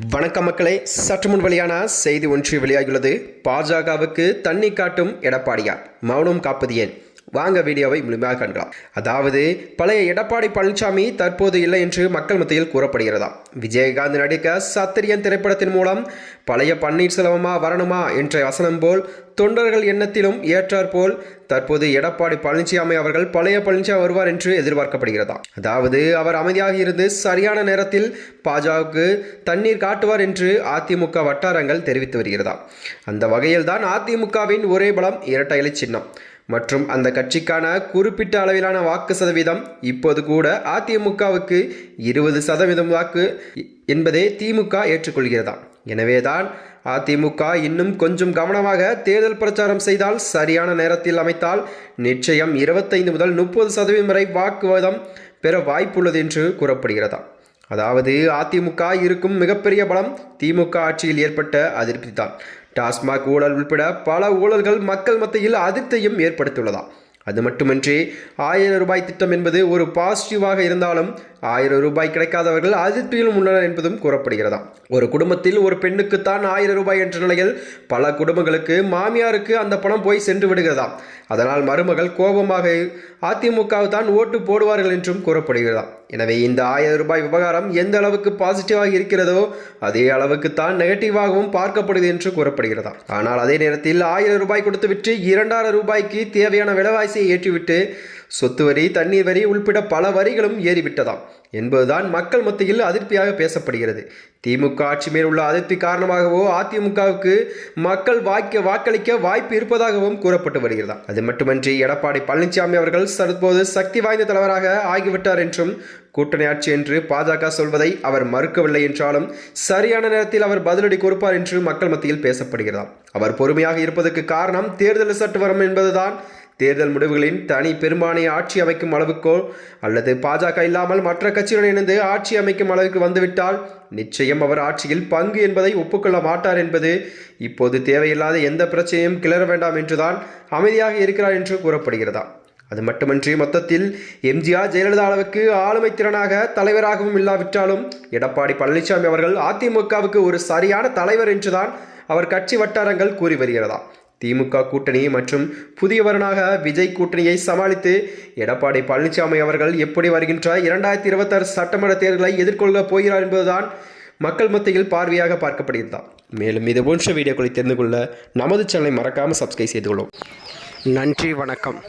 வணக்க மக்களை சற்று முன் வெளியான செய்தி ஒன்று வெளியாகியுள்ளது. பாஜகவுக்கு தண்ணி காட்டும் எடப்பாடியார். மௌனம் காப்பது ஏன்? வாங்க வீடியோவை முழுமையாக காண்கலாம். அதாவது பழைய எடப்பாடி பழனிசாமி தற்போது இல்லை என்று மக்கள் மத்தியில் கூறப்படுகிறதா? விஜயகாந்த் நடிக்க சத்திரியன் திரைப்படத்தின் மூலம் பழைய பன்னீர்செல்வமா வரணுமா என்ற வசனம் போல் தொண்டர்கள் எண்ணத்திலும் ஏற்றாற்போல் தற்போது எடப்பாடி பழனிசாமி அவர்கள் பழைய பழனிசாமி வருவார் என்று எதிர்பார்க்கப்படுகிறதா? அதாவது அவர் அமைதியாக இருந்து சரியான நேரத்தில் பாஜகவுக்கு தண்ணீர் காட்டுவார் என்று அதிமுக வட்டாரங்கள் தெரிவித்து வருகிறதா? அந்த வகையில்தான் அதிமுகவின் ஒரே பலம் இரட்டை இலை சின்னம். மற்றும் அந்த கட்சிக்கான குறிப்பிட்ட அளவிலான வாக்கு சதவீதம் இப்போது கூட அதிமுகவுக்கு இருபது சதவீதம் வாக்கு என்பதே திமுக ஏற்றுக்கொள்கிறதா? எனவேதான் அதிமுக இன்னும் கொஞ்சம் கவனமாக தேர்தல் பிரச்சாரம் செய்தால் சரியான நேரத்தில் அமைத்தால் நிச்சயம் இருபத்தைந்து முதல் முப்பது சதவீதம் வரை வாக்குவாதம் பெற வாய்ப்புள்ளது என்று கூறப்படுகிறதா? அதாவது அதிமுக இருக்கும் மிகப்பெரிய பலம் திமுக ஆட்சியில் ஏற்பட்ட அதிருப்தி தான் டாஸ்மாக் ஊழல் உள்பட பல ஊழல்கள் மக்கள் மத்தியில் அதிருப்தியும் ஏற்படுத்தியுள்ளதா? அது மட்டுமின்றி ஆயிரம் ரூபாய் திட்டம் என்பது ஒரு பாசிட்டிவாக இருந்தாலும் ஆயிரம் ரூபாய் கிடைக்காதவர்கள் அதிருப்தியிலும் உள்ளனர் என்பதும் கூறப்படுகிறதா? ஒரு குடும்பத்தில் ஒரு பெண்ணுக்குத்தான் ஆயிரம் ரூபாய் என்ற நிலையில் பல குடும்பங்களுக்கு மாமியாருக்கு அந்த பணம் போய் சென்று விடுகிறதா? அதனால் மருமகள் கோபமாக அதிமுக தான் ஓட்டு போடுவார்கள் என்றும் கூறப்படுகிறதா? எனவே இந்த ஆயிரம் ரூபாய் விவகாரம் எந்த அளவுக்கு பாசிட்டிவாக இருக்கிறதோ அதே அளவுக்கு தான் நெகட்டிவாகவும் பார்க்கப்படுது என்று கூறப்படுகிறதா? ஆனால் அதே நேரத்தில் ஆயிரம் ரூபாய் கொடுத்து விட்டு இரண்டாயிரம் ரூபாய்க்கு தேவையான விலைவாசியை ஏற்றிவிட்டு சொத்து வரி தண்ணீர் வரி உள்பட பல வரிகளும் ஏறிவிட்டதாம். என்பதுதான் மக்கள் மத்தியில் அதிருப்தியாக பேசப்படுகிறது. திமுக ஆட்சி மேல் உள்ள அதிருப்தி காரணமாகவோ அதிமுகவுக்கு மக்கள் வாய்க்க வாக்களிக்க வாய்ப்பு இருப்பதாகவும் கூறப்பட்டு வருகிறதா அது மட்டுமன்றி எடப்பாடி பழனிசாமி அவர்கள் தற்போது சக்தி வாய்ந்த தலைவராக ஆகிவிட்டார் என்றும் கூட்டணி ஆட்சி என்று பாஜக சொல்வதை அவர் மறுக்கவில்லை என்றாலும் சரியான நேரத்தில் அவர் பதிலடி கொடுப்பார் என்று மக்கள் மத்தியில் பேசப்படுகிறதாம். அவர் பொறுமையாக இருப்பதற்கு காரணம் தேர்தல் சட்டு வரும் என்பதுதான். தேர்தல் முடிவுகளின் தனி பெரும்பானை ஆட்சி அமைக்கும் அளவுக்கோ அல்லது பாஜக இல்லாமல் மற்ற கட்சியுடன் இணைந்து ஆட்சி அமைக்கும் அளவுக்கு வந்துவிட்டால் நிச்சயம் அவர் ஆட்சியில் பங்கு என்பதை ஒப்புக்கொள்ள மாட்டார் என்பது இப்போது தேவையில்லாத எந்த பிரச்சனையும் கிளற வேண்டாம் என்றுதான் அமைதியாக இருக்கிறார் என்று கூறப்படுகிறதா? அது மட்டுமன்றி மொத்தத்தில் எம்ஜிஆர் ஜெயலலிதா அளவுக்கு ஆளுமை திறனாக தலைவராகவும் இல்லாவிட்டாலும் எடப்பாடி பழனிசாமி அவர்கள் அதிமுகவுக்கு ஒரு சரியான தலைவர் என்றுதான் அவர் கட்சி வட்டாரங்கள் கூறி வருகிறதா? திமுக கூட்டணி மற்றும் புதியவரனாக விஜய் கூட்டணியை சமாளித்து எடப்பாடி பழனிசாமி அவர்கள் எப்படி வருகின்ற இரண்டாயிரத்தி இருபத்தாறு சட்டமன்ற தேர்தலை எதிர்கொள்ள போகிறார் என்பதுதான் மக்கள் மத்தியில் பார்வையாக பார்க்கப்படுகிறதா. மேலும் இது போன்ற வீடியோக்களை தெரிந்து கொள்ள நமது சேனலை மறக்காமல் சப்ஸ்கிரைப் செய்து கொள்ளும் நன்றி வணக்கம்.